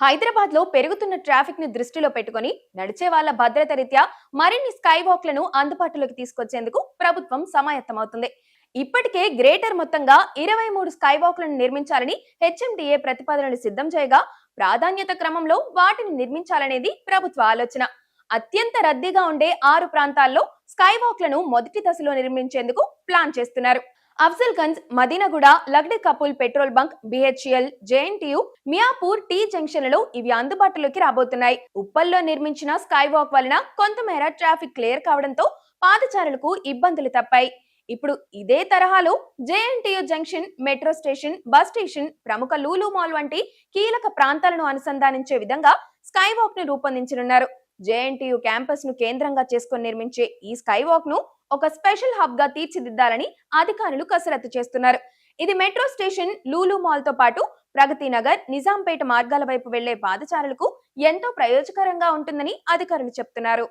హైదరాబాద్లో పెరుగుతున్న ట్రాఫిక్ని దృష్టిలో పెట్టుకుని నడిచే వాళ్ళ భద్రత రీత్యా మరిన్ని స్కై వాక్లను అందుబాటులోకి తీసుకొచ్చేందుకు ప్రభుత్వం సమాయత్తమవుతుంది. ఇప్పటికే గ్రేటర్ మొత్తంగా ఇరవై మూడు స్కై వాక్లను నిర్మించాలని హెచ్ఎండిఏ ప్రతిపాదనలు సిద్ధం చేయగా ప్రాధాన్యత క్రమంలో వాటిని నిర్మించాలనేది ప్రభుత్వ ఆలోచన. అత్యంత రద్దీగా ఉండే ఆరు ప్రాంతాల్లో స్కై వాక్లను మొదటి దశలో నిర్మించేందుకు ప్లాన్ చేస్తున్నారు. Afzal Gunj Madinaguda Lakdikapul petrol bunk BHEL JNTU Miyapur T జంక్షన్లలో ఇవి అందుబాటులోకి రాబోతున్నాయి. ఉప్పల్లో నిర్మించిన స్కై వాక్ వలన కొంతమేర ట్రాఫిక్ క్లియర్ కావడంతో పాదచారులకు ఇబ్బందులు తప్పాయి. ఇప్పుడు ఇదే తరహాలో JNTU junction metro station bus station ప్రముఖ లూలు మాల్ వంటి కీలక ప్రాంతాలను అనుసంధానించే విధంగా స్కై వాక్ను రూపొందించనున్నారు. జేఎన్టీయు క్యాంపస్ను కేంద్రంగా చేసుకుని నిర్మించే ఈ స్కై వాక్ను ఒక స్పెషల్ హబ్గా తీర్చిదిద్దాలని అధికారులు కసరత్తు చేస్తున్నారు. ఇది మెట్రో స్టేషన్ లూలు మాల్తో పాటు ప్రగతి నగర్ నిజాంపేట మార్గాల వైపు వెళ్ళే పాదచారులకు ఎంతో ప్రయోజకరంగా ఉంటుందని అధికారులు చెప్తున్నారు.